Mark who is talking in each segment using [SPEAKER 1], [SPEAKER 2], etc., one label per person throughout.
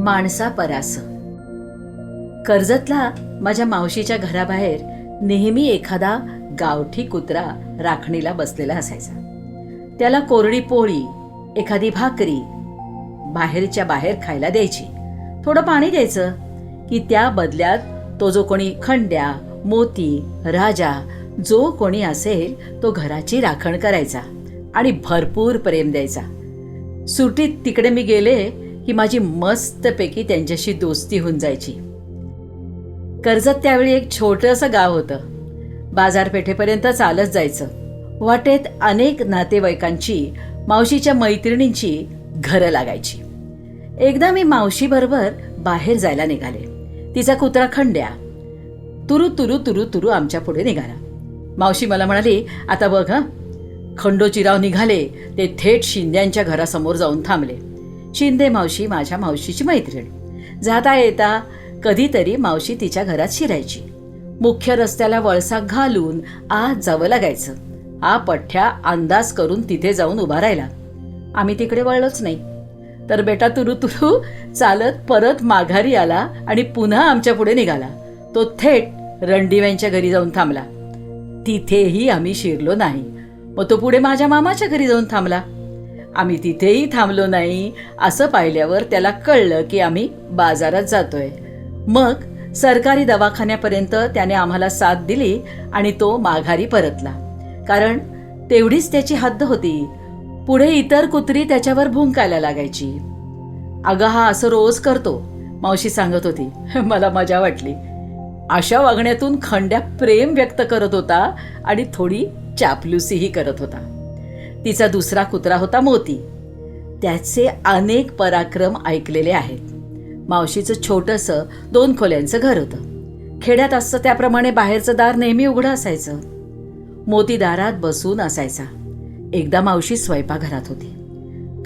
[SPEAKER 1] माणसा परास. कर्जतला माझ्या मावशीच्या घराबाहेर नेहमी एखादा गावठी कुत्रा राखणीला बसलेला असायचा. त्याला कोरडी पोळी एखादी भाकरी बाहेरच्या बाहेर खायला द्यायची. थोडं पाणी द्यायचं की त्या बदल्यात तो जो कोणी खंड्या मोती राजा जो कोणी असेल तो घराची राखण करायचा आणि भरपूर प्रेम द्यायचा. सुटीत तिकडे मी गेले की माझी मस्तपैकी त्यांच्याशी दोस्ती होऊन जायची. कर्जत त्यावेळी एक छोटंसं गाव होतं. बाजारपेठेपर्यंत चालत जायचं. वाटेत अनेक नातेवाईकांची मावशीच्या मैत्रिणींची घरं लागायची. एकदा मी मावशीबरोबर बाहेर जायला निघाले. तिचा कुत्रा खंड्या. तुरु तुरु तुरु तुरु आमच्या पुढे निघाला. मावशी मला म्हणाली आता बघ हं. खंडोजीराव निघाले ते थेट शिंद्यांच्या घरासमोर जाऊन थांबले. शिंदे मावशी माझ्या मावशीची मैत्रीण. जाता येता कधीतरी मावशी तिच्या घरात शिरायची. मुख्य रस्त्याला वळसा घालून आत जावं लागायचं. हा पठ्ठ्या अंदाज करून तिथे जाऊन उभा राहिला. आम्ही तिकडे वळलोच नाही. तर बेटा तुरु तुरु चालत परत माघारी आला आणि पुन्हा आमच्या पुढे निघाला. तो थेट रणदिव्यांच्या घरी जाऊन थांबला. तिथेही आम्ही शिरलो नाही. मग तो पुढे माझ्या मामाच्या घरी जाऊन थांबला. आम्ही तिथेही थांबलो नाही. असं पाहिल्यावर त्याला कळलं की आम्ही बाजारात जातोय. मग सरकारी दवाखान्यापर्यंत त्याने आम्हाला साथ दिली आणि तो माघारी परतला. कारण तेवढीच त्याची हद्द होती. पुढे इतर कुत्री त्याच्यावर भुंकायला लागायची. अगं हा असं रोज करतो मावशी सांगत होती. मला मजा वाटली. अशा वागण्यातून खंड्या प्रेम व्यक्त करत होता आणि थोडी चापलुसीही करत होता. तिचा दुसरा कुत्रा होता मोती. त्याचे अनेक पराक्रम ऐकलेले आहेत. मावशीचं छोटंसं दोन खोल्यांचं घर होतं. खेड्यात असतं त्याप्रमाणे बाहेरचं दार नेहमी उघडं असायचं. मोती दारात बसून असायचा. एकदा मावशी स्वयंपाकघरात होती.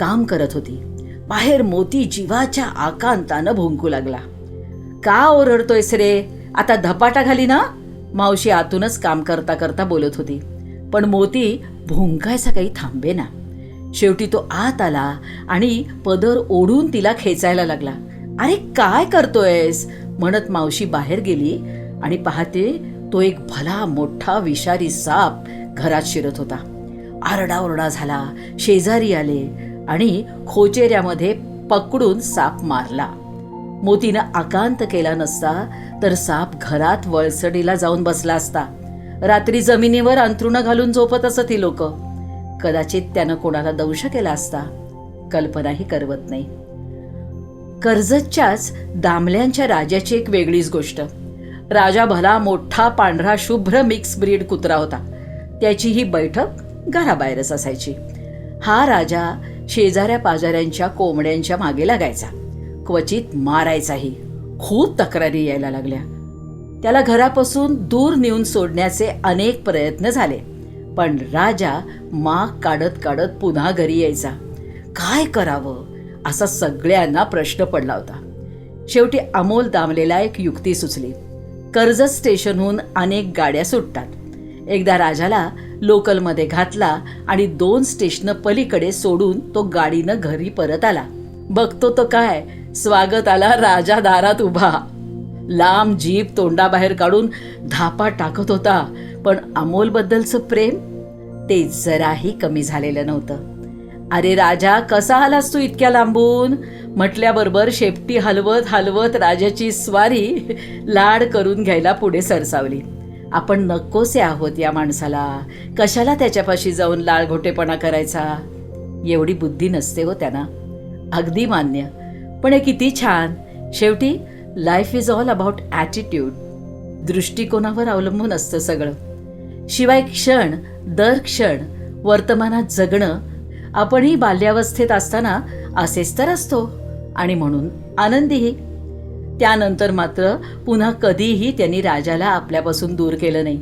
[SPEAKER 1] काम करत होती. बाहेर मोती जीवाच्या आकांतानं भुंकू लागला. का ओरडतोयस रे? आता धपाटा घाली ना. मावशी आतूनच काम करता करता बोलत होती. पण मोती भुंकायचा काही थांबे ना. शेवटी तो आत आला आणि पदर ओढून तिला खेचायला लागला. अरे काय करतोयस? म्हणत मावशी बाहेर गेली आणि पाहते तो एक भला मोठा विषारी साप घरात शिरत होता. आरडाओरडा झाला शेजारी आले आणि खोचेऱ्यामध्ये पकडून साप मारला. मोतीनं आकांत केला नसता तर साप घरात वळसडीला जाऊन बसला असता. रात्री जमिनीवर अंथरुणं घालून झोपत असत ही लोक. कदाचित त्यानं कोणाला दंश केला असता. कल्पनाही करवत नाही. कर्जतच्याच दामल्यांच्या राजाची एक वेगळीच गोष्ट. राजा भला मोठा पांढरा शुभ्र मिक्स ब्रीड कुत्रा होता. त्याची ही बैठक घराबाहेरच असायची. हा राजा शेजाऱ्या पाजाऱ्यांच्या कोंबड्यांच्या मागे लागायचा. क्वचित मारायचाही. खूप तक्रारी यायला लागल्या. त्याला घरापासून दूर नेऊन सोडण्याचे अनेक प्रयत्न झाले. पण राजा माग काढत काढत पुन्हा घरी यायचा. काय करावं? असा सगळ्यांना प्रश्न पडला होता. शेवटी अमोल दामलेला एक युक्ती सुचली. कर्जत स्टेशनहून अनेक गाड्या सुटतात. एकदा राजाला लोकलमध्ये घातला आणि दोन स्टेशन पलीकडे सोडून तो गाडीनं घरी परत आला. बघतो तो काय? स्वागत आला राजा दारात उभा. लांब जीभ तोंडाबाहेर काढून धापा टाकत होता पण अमोलबद्दलचं प्रेम ते जराही कमी झालेलं नव्हतं. अरे राजा कसा आलास तू इतक्या लांबून? म्हटल्याबरोबर शेपटी हलवत हलवत राजाची स्वारी लाड करून घ्यायला पुढे सरसावली. आपण नकोसे आहोत या माणसाला. कशाला त्याच्यापाशी जाऊन लाळघोटेपणा करायचा? एवढी बुद्धी नसते हो त्यांना. अगदी मान्य. पण हे किती छान. शेवटी life is all about attitude दृष्टिकोनावर अवलंबून असतं सगळं. शिवाय क्षण दर क्षण वर्तमानात जगणं आपणही बाल्यावस्थेत असताना असेच तर असतो. आणि म्हणून आनंदीही. त्यानंतर मात्र पुन्हा कधीही त्यांनी राजाला आपल्यापासून दूर केलं नाही.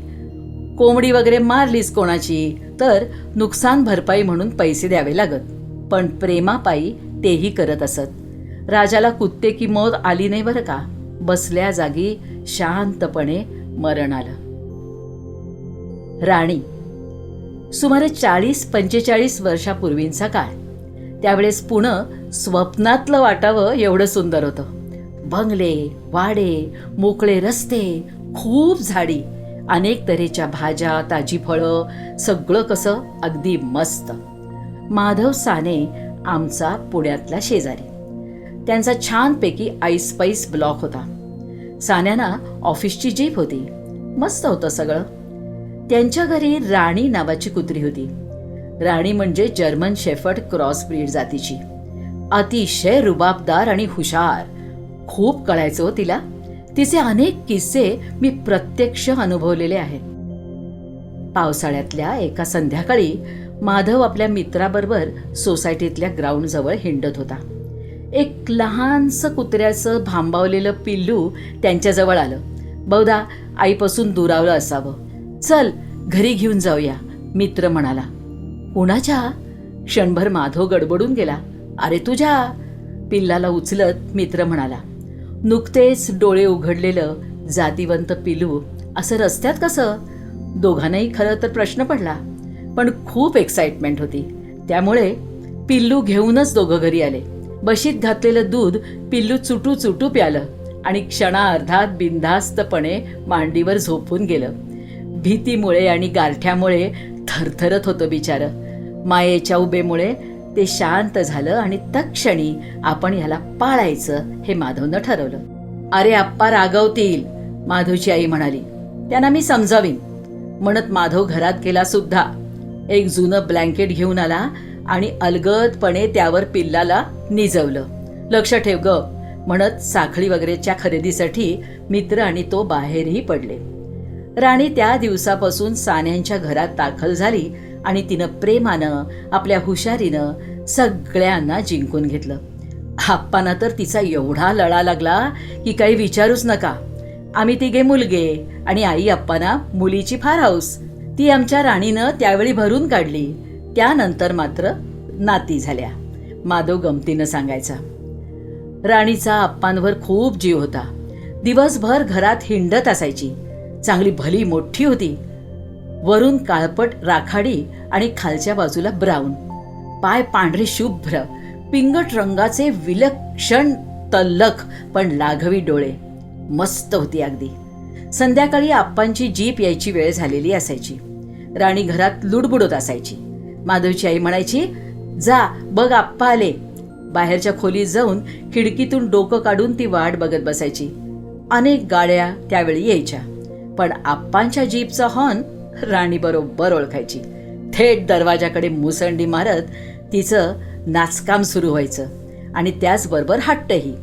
[SPEAKER 1] कोंबडी वगैरे मारलीस कोणाची तर नुकसान भरपाई म्हणून पैसे द्यावे लागत. पण प्रेमापायी तेही करत असत. राजाला कुत्ते की मौत आली नाही बरं का? बसल्या जागी शांतपणे मरण आलं. राणी सुमारे चाळीस पंचेचाळीस वर्षापूर्वींचा काळ. त्यावेळेस पुणं स्वप्नातलं वाटावं एवढं सुंदर होतं. बंगले वाडे मोकळे रस्ते खूप झाडी अनेक तऱ्हेच्या भाज्या ताजी फळं सगळं कसं अगदी मस्त. माधव साने आमचा पुण्यातला शेजारी. त्यांचा छानपैकी आईस्पाईस ब्लॉक होता. सान्याना ऑफिसची जीप होती. मस्त होतं सगळं. त्यांच्या घरी राणी नावाची कुत्री होती. राणी म्हणजे जर्मन शेफर्ड क्रॉस ब्रीड जातीची. अतिशय रुबाबदार आणि हुशार. खूप कळायचं हो तिला. तिचे अनेक किस्से मी प्रत्यक्ष अनुभवलेले आहेत. पावसाळ्यातल्या एका संध्याकाळी माधव आपल्या मित्राबरोबर सोसायटीतल्या ग्राउंडजवळ हिंडत होता. एक लहानसं कुत्र्याचं भांबावलेलं पिल्लू त्यांच्याजवळ आलं. बहुधा आईपासून दुरावलं असावं. चल घरी घेऊन जाऊया मित्र म्हणाला. कुणाच्या? क्षणभर माधव गडबडून गेला. अरे तुझ्या? पिल्लाला उचलत मित्र म्हणाला. नुकतेच डोळे उघडलेलं जातीवंत पिलू असं रस्त्यात कसं? दोघांनाही खरं तर प्रश्न पडला पण खूप एक्साइटमेंट होती. त्यामुळे पिल्लू घेऊनच दोघं घरी आले. बशीत घातलेलं दूध पिल्लू चुटू चुटू प्यालं आणि क्षणार्धात बिनधास्तपणे मांडीवर झोपून गेलं. भीतीमुळे आणि गारठ्यामुळे थरथरत होतं बिचारं. मायेच्या उभेमुळे ते शांत झालं आणि तत्क्षणी आपण ह्याला पाळायचं हे माधवनं ठरवलं. अरे आप्पा रागवतील माधवची आई म्हणाली. त्यांना मी समजावीन. म्हणत माधव घरात गेला सुद्धा. एक जुनं ब्लँकेट घेऊन आला आणि अलगदपणे त्यावर पिल्लाला निजवलं. लक्ष ठेव ग म्हणत साखळी वगैरेच्या खरेदीसाठी मित्र आणि तो बाहेरही पडले. राणी त्या दिवसापासून सान्यांच्या घरात दाखल झाली आणि तिनं प्रेमानं आपल्या हुशारीनं सगळ्यांना जिंकून घेतलं. आप्पांना तर तिचा एवढा लळा लागला की काही विचारूच नका. आम्ही तिघे मुलगे आणि आई आप्पांना मुलीची फार हौस ती आमच्या राणीनं त्यावेळी भरून काढली. त्यानंतर मात्र नाती झाल्या. माधव गमतीनं सांगायचा राणीचा आप्पांवर खूप जीव होता. दिवसभर घरात हिंडत असायची. चांगली भली मोठी होती. वरून काळपट राखाडी आणि खालच्या बाजूला ब्राऊन. पाय पांढरे शुभ्र. पिंगट रंगाचे विलक्षण तल्लख पण लाघवी डोळे. मस्त होती अगदी. संध्याकाळी आप्पांची जीप यायची वेळ झालेली असायची. राणी घरात लुडबुडत असायची. माधवची आई म्हणायची जा बघ आप्पा आले. बाहेरच्या खोलीत जाऊन खिडकीतून डोकं काढून ती वाट बघत बसायची. अनेक गाड्या त्यावेळी यायच्या पण आप्पांच्या जीपचा हॉर्न राणी बरोबर ओळखायची. थेट दरवाजाकडे मुसंडी मारत तिचं नाचकाम सुरू व्हायचं आणि त्याचबरोबर हट्टही.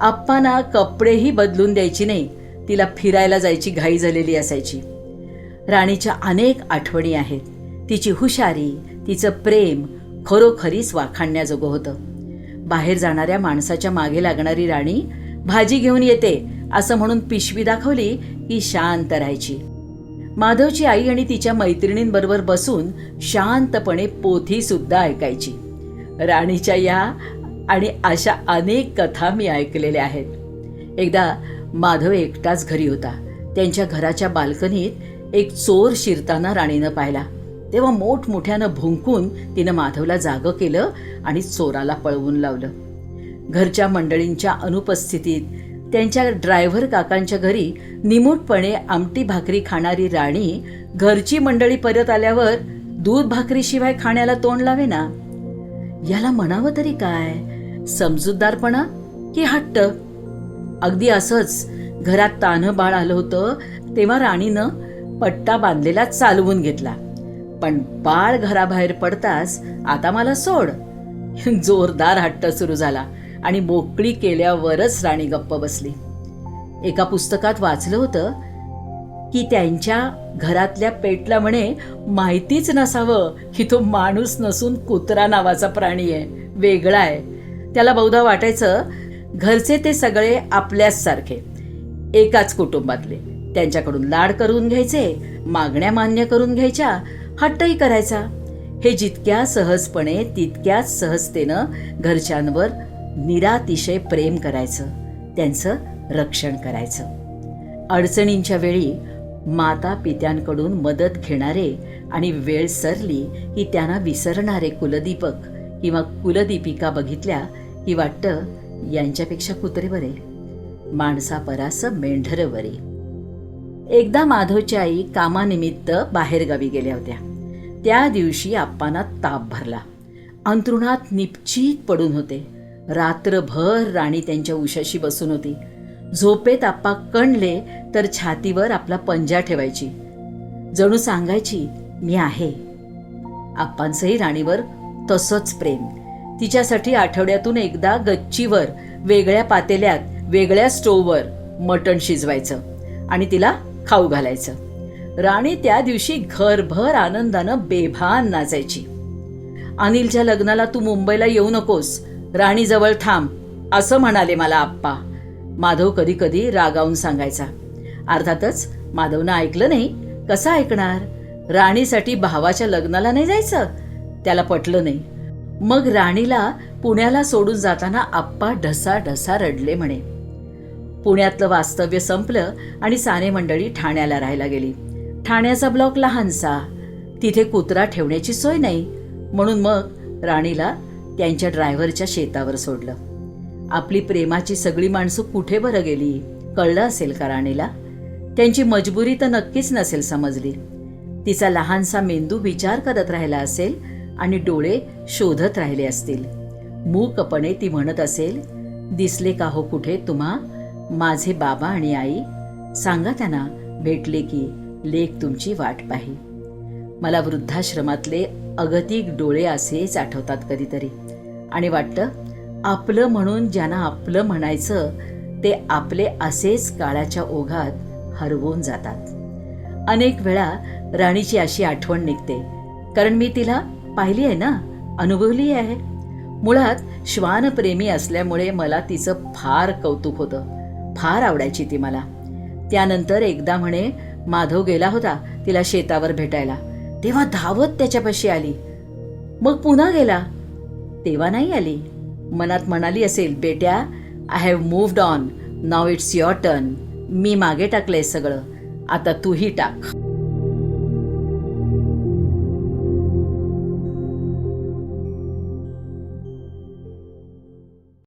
[SPEAKER 1] आप्पांना कपडेही बदलून द्यायची नाही तिला फिरायला जायची घाई झालेली असायची. राणीच्या अनेक आठवणी आहेत. तिची हुशारी तिचं प्रेम खरोखरीच वाखाणण्याजोगं होतं. बाहेर जाणाऱ्या माणसाच्या मागे लागणारी राणी भाजी घेऊन येते असं म्हणून पिशवी दाखवली की शांत राहायची. माधवची आई आणि तिच्या मैत्रिणींबरोबर बसून शांतपणे पोथी सुद्धा ऐकायची. राणीच्या या आणि अशा अनेक कथा मी ऐकलेल्या आहेत. एकदा माधव एकटाच घरी होता. त्यांच्या घराच्या बाल्कनीत एक चोर शिरताना राणीनं पाहिला. तेव्हा मोठमोठ्यानं भुंकून तिनं माधवला जागं केलं आणि चोराला पळवून लावलं. घरच्या मंडळींच्या अनुपस्थितीत त्यांच्या ड्रायव्हर काकांच्या घरी निमूटपणे आमटी भाकरी खाणारी राणी घरची मंडळी परत आल्यावर दूध भाकरीशिवाय खाण्याला तोंड लावे ना? याला म्हणावं तरी काय? समजूतदारपणा? की हट्ट? अगदी असंच घरात तान्ह बाळ आलं होतं तेव्हा राणीनं पट्टा बांधलेला चालवून घेतला. पण बाळ घराबाहेर पडताच आता मला सोड. जोरदार हट्ट सुरू झाला आणि मोकळी केल्यावरच राणी गप्प बसली. एका पुस्तकात वाचलं होतं की त्यांच्या घरातल्या पेटला म्हणे माहितीच नसावं की तो माणूस नसून कुत्रा नावाचा प्राणी आहे वेगळा आहे. त्याला बहुधा वाटायचं घरचे ते सगळे आपल्याच सारखे एकाच कुटुंबातले. त्यांच्याकडून लाड करून घ्यायचे मागण्या मान्य करून घ्यायच्या हट्टही करायचा. हे जितक्या सहजपणे तितक्याच सहजतेनं घरच्यांवर निरातिशय प्रेम करायचं. त्यांचं रक्षण करायचं. अडचणींच्या वेळी माता पित्यांकडून मदत घेणारे आणि वेळ सरली की त्यांना विसरणारे कुलदीपक किंवा कुलदीपिका बघितल्या की वाटतं यांच्यापेक्षा कुत्रे बरे. माणसा परास बरे. एकदा माधवची आई कामानिमित्त बाहेरगावी गेल्या होत्या. त्या दिवशी आप्पांना ताप भरला. अंथरुणात निपचित पडून होते. रात्रभर राणी त्यांच्या उशाशी बसून होती. झोपेत आप्पा कणले तर छातीवर आपला पंजा ठेवायची. जणू सांगायची मी आहे. आप्पांचंही राणीवर तसंच प्रेम. तिच्यासाठी आठवड्यातून एकदा गच्चीवर वेगळ्या पातेल्यात वेगळ्या स्टोववर मटण शिजवायचं आणि तिला खाऊ घालायचं. राणी त्या दिवशी घरभर आनंदानं बेभान नाचायची. अनिलच्या लग्नाला तू मुंबईला येऊ नकोस. राणीजवळ थांब असं म्हणाले मला आप्पा. माधव कधी कधी रागावून सांगायचा. अर्थातच माधवनं ऐकलं नाही. कसं ऐकणार? राणीसाठी भावाच्या लग्नाला नाही जायचं? त्याला पटलं नाही. मग राणीला पुण्याला सोडून जाताना आप्पा ढसा ढसा रडले म्हणे. पुण्यातलं वास्तव्य संपलं आणि साने मंडळी ठाण्याला राहायला गेली. ठाण्याचा ब्लॉक लहानसा. तिथे कुत्रा ठेवण्याची सोय नाही. म्हणून मग राणीला त्यांच्या ड्रायव्हरच्या शेतावर सोडलं. आपली प्रेमाची सगळी माणसं कुठे बरं गेली? कळलं असेल का राणीला? त्यांची मजबुरी तर नक्कीच नसेल समजली. तिचा लहानसा मेंदू विचार करत राहिला असेल आणि डोळे शोधत राहिले असतील. मूकपणे ती म्हणत असेल दिसले का हो कुठे तुम्हा? माझे बाबा आणि आई सांगा त्यांना भेटले की लेख तुमची वाट पाही. मला वृद्धाश्रमातले अगतिक डोळे असेच आठवतात कधीतरी. आणि वाटतं आपलं म्हणून ज्यांना आपलं म्हणायचं ते आपले असेच काळाच्या ओघात हरवून जातात. अनेक वेळा राणीची अशी आठवण निघते. कारण मी तिला पाहिली आहे ना? अनुभवली आहे. मुळात श्वानप्रेमी असल्यामुळे मला तिचं फार कौतुक होतं. फार आवडायची ती मला. त्यानंतर एकदा म्हणे माधव गेला होता तिला शेतावर भेटायला. तेव्हा धावत त्याच्यापाशी आली. मग पुन्हा गेला. तेव्हा नाही आली. मनात म्हणाली असेल बेट्या I have moved on now it's your turn मी मागे टाकलंय सगळं. आता तूही टाक.